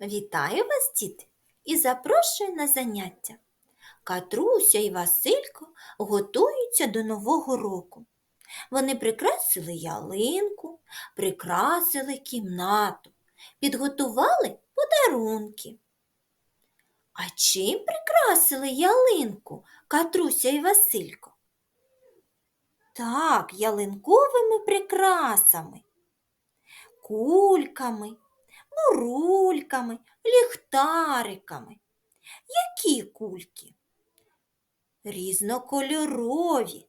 Вітаю вас, діти, і запрошую на заняття. Катруся і Василько готуються до Нового року. Вони прикрасили ялинку, прикрасили кімнату, підготували подарунки. А чим прикрасили ялинку Катруся і Василько? Так, ялинковими прикрасами, кульками, бурульками, ліхтариками. Які кульки? Різнокольорові,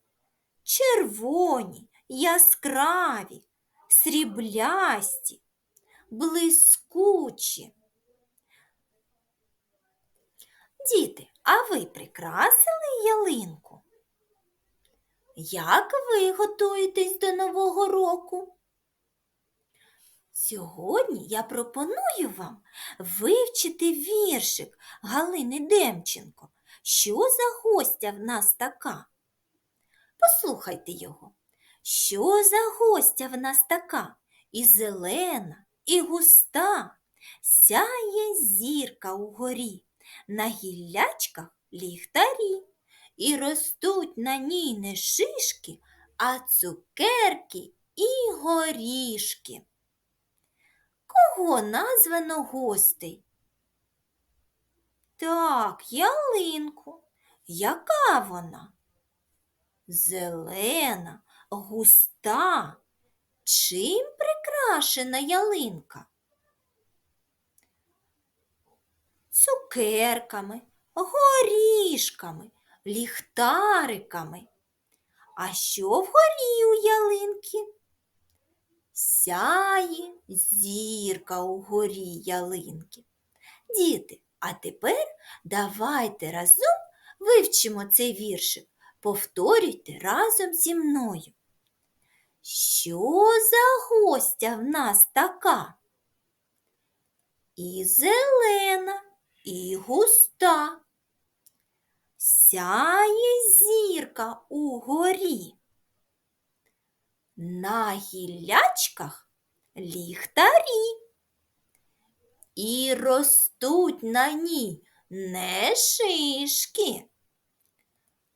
червоні, яскраві, сріблясті, блискучі. Діти, а ви прикрасили ялинку? Як ви готуєтесь до Нового року? Сьогодні я пропоную вам вивчити віршик Галини Демченко. Що за гостя в нас така? Послухайте його. Що за гостя в нас така? І зелена, і густа, сяє зірка угорі, на гіллячках ліхтарі, і ростуть на ній не шишки, а цукерки і горішки. Кого названо гостей? Так, ялинку. Яка вона? Зелена, густа. Чим прикрашена ялинка? Цукерками, горішками, ліхтариками. А що вгорі у ялинки? Сяє зірка угорі ялинки. Діти, а тепер давайте разом вивчимо цей віршик. Повторюйте разом зі мною. Що за гостя в нас така? І зелена, і густа. Сяє зірка угорі. На гіллячках ліхтарі. І ростуть на ній не шишки,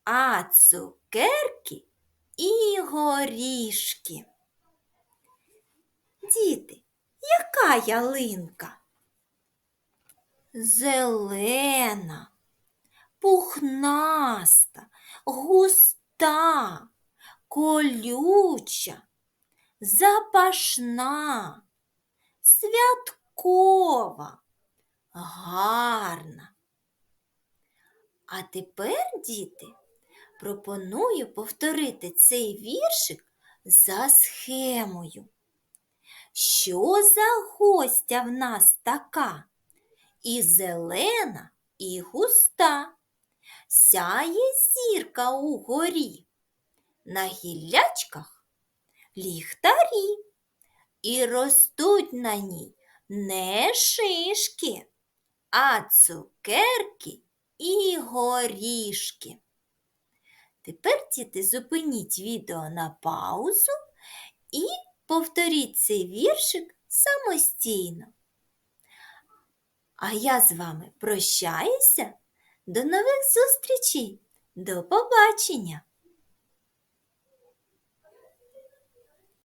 а цукерки і горішки. Діти, яка ялинка? Зелена, пухнаста, густа, колюча, запашна, святкова, гарна. А тепер, діти, пропоную повторити цей віршик за схемою. Що за гостя в нас така? І зелена, і густа, сяє зірка угорі, на гіллячках ліхтарі, і ростуть на ній не шишки, а цукерки і горішки. Тепер, діти, зупиніть відео на паузу і повторіть цей віршик самостійно. А я з вами прощаюся. До нових зустрічей. До побачення!